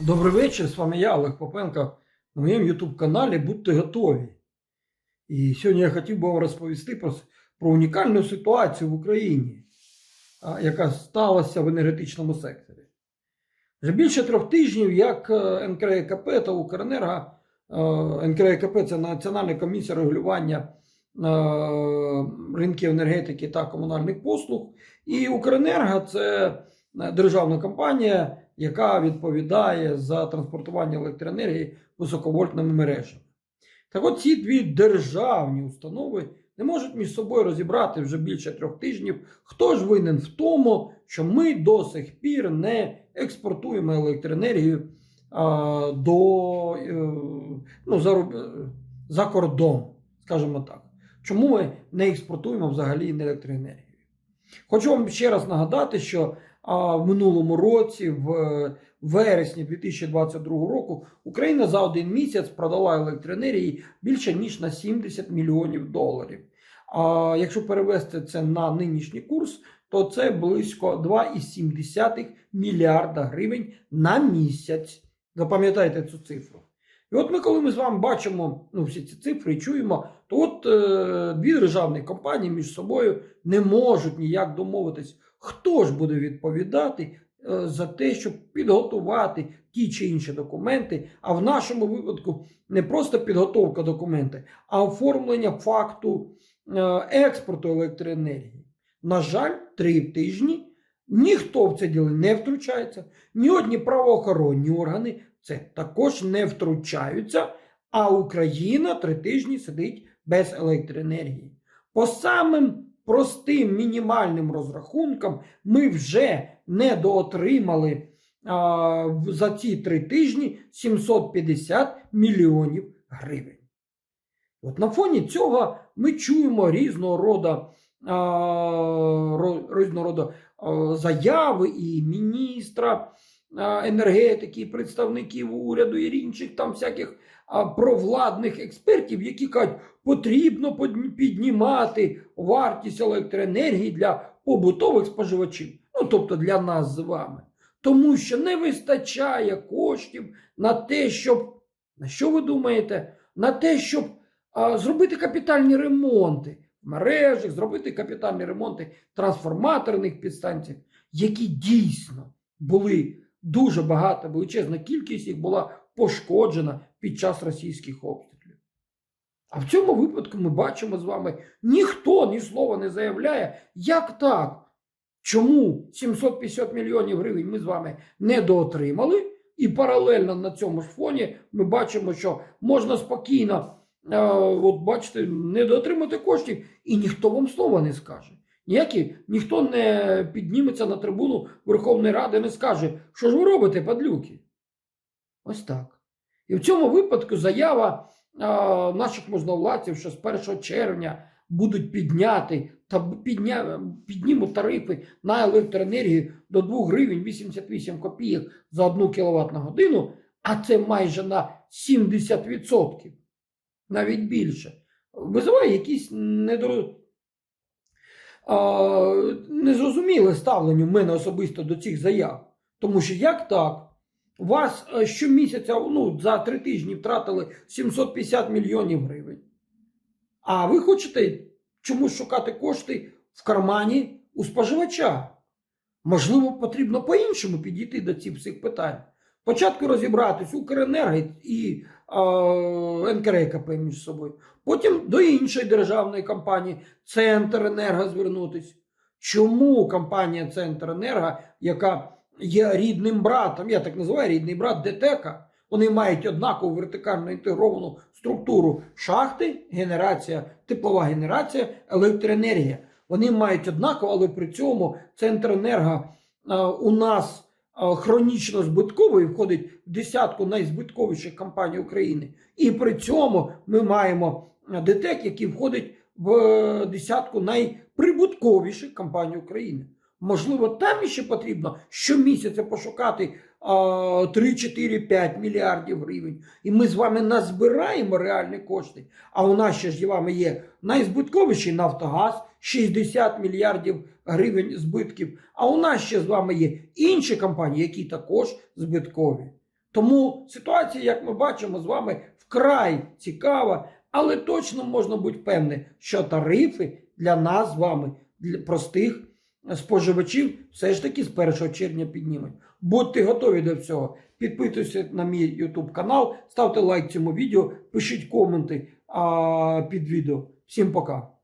Добрий вечір, з вами я, Олег Попенко, на моєму YouTube каналі Будьте готові. І сьогодні я хотів би вам розповісти про, про унікальну ситуацію в Україні, яка сталася в енергетичному секторі. Вже більше трьох тижнів, як е, НКРЕКП та Укренерго, е, НКРЕКП це Національна комісія регулювання е, ринків енергетики та комунальних послуг, і Укренерго це державна компанія, яка відповідає за транспортування електроенергії високовольтними мережами. Так от ці дві державні установи не можуть між собою розібрати вже більше трьох тижнів, хто ж винен в тому, що ми до сих пір не експортуємо електроенергію а, до е, ну, за, руб- за кордон, скажімо так. Чому ми не експортуємо взагалі електроенергію? Хочу вам ще раз нагадати, що а, в минулому році, в вересні 2022 року, Україна за один місяць продала електроенергії більше ніж на 70 мільйонів доларів. А якщо перевести це на нинішній курс, то це близько 2,7 мільярда гривень на місяць. Запам'ятайте цю цифру. І от ми, коли ми з вами бачимо ну, всі ці цифри і чуємо, то от е, дві державні компанії між собою не можуть ніяк домовитись, хто ж буде відповідати е, за те, щоб підготувати ті чи інші документи. А в нашому випадку не просто підготовка документів, а оформлення факту е, експорту електроенергії. На жаль, три тижні ніхто в це діло не втручається, ні одні правоохоронні органи це також не втручаються. А Україна три тижні сидить без електроенергії. По самим простим мінімальним розрахункам ми вже недоотримали а, за ці три тижні 750 мільйонів гривень. От на фоні цього ми чуємо різного роду, різного роду заяви і міністра енергетики, представників уряду і інших там всяких провладних експертів, які кажуть, потрібно піднімати вартість електроенергії для побутових споживачів, ну тобто для нас з вами. Тому що не вистачає коштів на те, щоб, на що ви думаєте, на те, щоб а, зробити капітальні ремонти в мережах, зробити капітальні ремонти трансформаторних підстанцій, які дійсно були дуже багато, величезна кількість їх була пошкоджена під час російських обстрілів. А в цьому випадку ми бачимо з вами, ніхто ні слова не заявляє, як так? Чому 750 мільйонів гривень ми з вами недоотримали? І паралельно на цьому ж фоні ми бачимо, що можна спокійно, е, от бачите, недоотримати коштів, і ніхто вам слова не скаже. Ніякі, ніхто не підніметься на трибуну Верховної Ради і не скаже, що ж ви робите, падлюки? Ось так. І в цьому випадку заява а, наших можновладців, що з 1 червня будуть підняти та підня, піднімуть тарифи на електроенергію до 2 гривень 88 копійок за 1 кВт на годину, а це майже на 70%, навіть більше, визиває якісь недоро... незрозуміле ставлення в мене особисто до цих заяв. Тому що як так? У вас е, щомісяця ну, за три тижні втратили 750 мільйонів гривень. А ви хочете чомусь шукати кошти в кармані у споживача? Можливо, потрібно по-іншому підійти до цих всіх питань. Спочатку розібратись Укренерго і е, НКРЕКП між собою. Потім до іншої державної компанії Центр Енерго звернутись. Чому компанія Центр Енерго, яка є рідним братом, я так називаю рідний брат ДТЕКа, вони мають однакову вертикально інтегровану структуру шахти, генерація, теплова генерація, електроенергія. Вони мають однаково, але при цьому Центр Енерго е, у нас хронічно збитковий, входить в десятку найзбитковіших компаній України. І при цьому ми маємо ДТЕК, який входить в е, десятку найприбутковіших компаній України. Можливо, там ще потрібно щомісяця пошукати 3, 4, 5 мільярдів гривень. І ми з вами назбираємо реальні кошти. А у нас ще ж з вами є найзбитковіший Нафтогаз, 60 мільярдів гривень збитків. А у нас ще з вами є інші компанії, які також збиткові. Тому ситуація, як ми бачимо з вами, вкрай цікава, але точно можна бути певним, що тарифи для нас з вами, для простих споживачів, все ж таки з 1 червня піднімуть. Будьте готові до всього. Підписуйтесь на мій YouTube канал, ставте лайк цьому відео, пишіть коменти а, під відео. Всім пока.